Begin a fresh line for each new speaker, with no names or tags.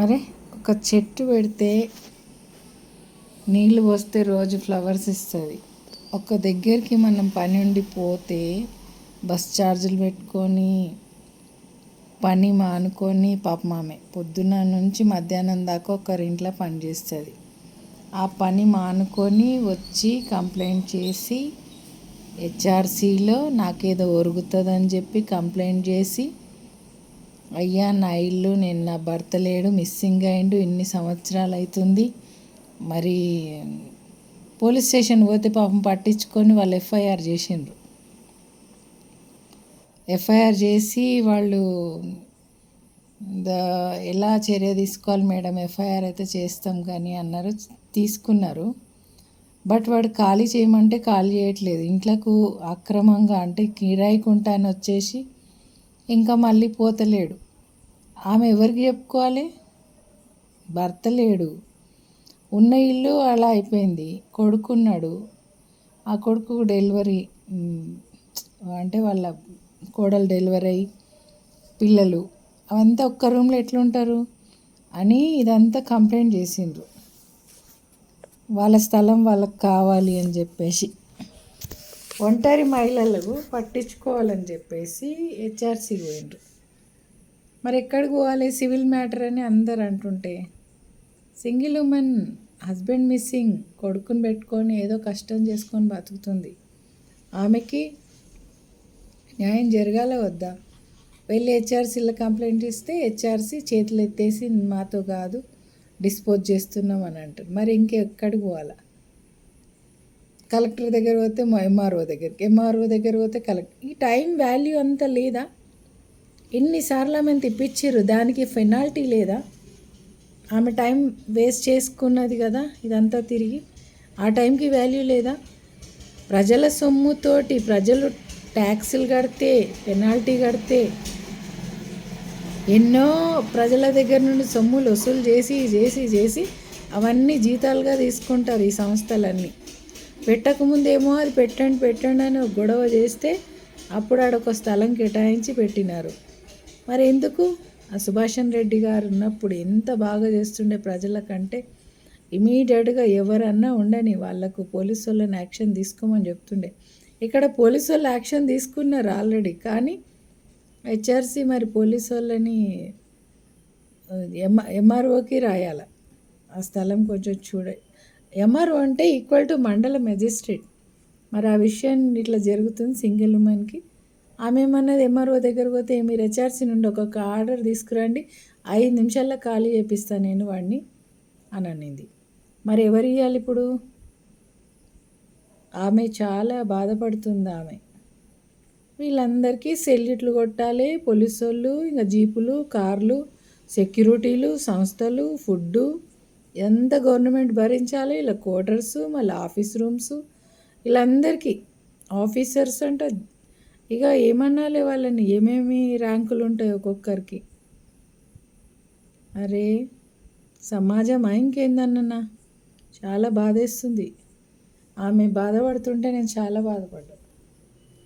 అరే ఒక చెట్టు పెడితే నీళ్ళు పోస్తే రోజు ఫ్లవర్స్ ఇస్తుంది. ఒక దగ్గరికి మనం పని ఉండి పోతే బస్ ఛార్జీలు పెట్టుకొని పని మానుకొని పాపం ఆమె పొద్దున్న నుంచి మధ్యాహ్నం దాకా ఒకరింట్లో పని చేస్తుంది. ఆ పని మానుకొని వచ్చి కంప్లైంట్ చేసి హెచ్ఆర్సీలో నాకేదో ఒరుగుతుందని చెప్పి కంప్లైంట్ చేసి అయ్యా నా ఇల్లు నేను నా భర్త లేడు మిస్సింగ్ అయిండు ఇన్ని సంవత్సరాలు అవుతుంది మరి పోలీస్ స్టేషన్ పోతే పాపం పట్టించుకొని వాళ్ళు ఎఫ్ఐఆర్ చేసిండ్రు. ఎఫ్ఐఆర్ చేసి వాళ్ళు ఎలా చర్య తీసుకోవాలి మేడం ఎఫ్ఐఆర్ అయితే చేస్తాం కానీ అన్నారు తీసుకున్నారు. బట్ వాడు ఖాళీ చేయమంటే ఖాళీ చేయట్లేదు. ఇంట్లోకు అక్రమంగా అంటే కిరాయికుంటాను వచ్చేసి ఇంకా మళ్ళీ పోతలేడు. ఆమె ఎవరికి చెప్పుకోవాలి? భర్త లేడు. ఉన్న ఇల్లు అలా అయిపోయింది. కొడుకున్నాడు. ఆ కొడుకు డెలివరీ అంటే వాళ్ళ కోడలు డెలివరీ అయ్యి పిల్లలు. అవంతా ఒక్క రూమ్లో ఎట్లుంటారు? అని ఇదంతా కంప్లైంట్ చేసిండ్రు. వాళ్ళ స్థలం వాళ్ళకి కావాలి అని చెప్పేసి. ఒంటరి మహిళలకు పట్టించుకోవాలని చెప్పేసి హెచ్ఆర్సీకి పోయిండ్రు. మరి ఎక్కడికి పోవాలి సివిల్ మ్యాటర్ అని అందరు అంటుంటే సింగిల్ ఉమెన్ హస్బెండ్ మిస్సింగ్ కొడుకుని పెట్టుకొని ఏదో కష్టం చేసుకొని బతుకుతుంది. ఆమెకి న్యాయం జరగాల వద్దా? వెళ్ళి హెచ్ఆర్సీలో కంప్లైంట్ ఇస్తే హెచ్ఆర్సీ చేతులు ఎత్తేసి మాతో కాదు డిస్పోజ్ చేస్తున్నాం అని అంటారు. మరి ఇంకెక్కడికి పోవాలా? కలెక్టర్ దగ్గర పోతే మా ఎంఆర్ఓ దగ్గరికి. ఎంఆర్ఓ దగ్గర పోతే కలెక్టర్ ఈ టైం వాల్యూ అంతా లేదా? ఎన్నిసార్లు ఆమెను తిప్పించారు దానికి ఫెనాల్టీ లేదా? ఆమె టైం వేస్ట్ చేసుకున్నది కదా ఇదంతా తిరిగి. ఆ టైంకి వాల్యూ లేదా? ప్రజల సొమ్ముతోటి ప్రజలు ట్యాక్సులు కడితే పెనాల్టీ కడితే ఎన్నో ప్రజల దగ్గర నుండి సొమ్ములు వసూలు చేసి చేసి చేసి అవన్నీ జీతాలుగా తీసుకుంటారు ఈ సంస్థలన్నీ. పెట్టకముందేమో అది పెట్టండి పెట్టండి అని గొడవ చేస్తే అప్పుడు ఆడొక స్థలం కేటాయించి పెట్టినారు. మరి ఎందుకు ఆ సుభాషన్ రెడ్డి గారు ఉన్నప్పుడు ఎంత బాగా చేస్తుండే ప్రజల కంటే ఇమీడియట్గా ఎవరన్నా ఉండని వాళ్ళకు పోలీసు వాళ్ళని యాక్షన్ తీసుకోమని చెప్తుండే. ఇక్కడ పోలీసు వాళ్ళు యాక్షన్ తీసుకున్నారు ఆల్రెడీ కానీ హెచ్ఆర్సీ మరి పోలీసు వాళ్ళని ఎం ఎంఆర్ఓకి రాయాల. ఆ స్థలం కొంచెం చూడ ఎంఆర్ఓ అంటే ఈక్వల్ టు మండల మెజిస్ట్రేట్. మరి ఆ విషయం ఇట్లా జరుగుతుంది సింగిల్ ఉమెన్కి. ఆమె ఏమన్నది ఎంఆర్ఓ దగ్గర పోతే మీరు హెచ్ఆర్సీ నుండి ఒక్కొక్క ఆర్డర్ తీసుకురండి. ఐదు నిమిషాల్లో ఖాళీ చేపిస్తాను నేను వాడిని. అని అనింది. మరి ఎవరు ఇవ్వాలి ఇప్పుడు? ఆమె చాలా బాధపడుతుంది ఆమె. వీళ్ళందరికీ సెల్యూట్లు కొట్టాలి పోలీసు వాళ్ళు ఇంకా జీపులు కార్లు సెక్యూరిటీలు సంస్థలు ఫుడ్డు. ఎంత గవర్నమెంట్ భరించాలి? ఇలా క్వార్టర్స్ మళ్ళీ ఆఫీస్ రూమ్స్. వీళ్ళందరికీ ఆఫీసర్స్ అంటే ఇక ఏమన్నాలి వాళ్ళని? ఏమేమి ర్యాంకులు ఉంటాయి ఒక్కొక్కరికి? అరే సమాజం ఇంకేందన్న చాలా బాధేస్తుంది. ఆమె బాధపడుతుంటే నేను చాలా బాధపడ్డా.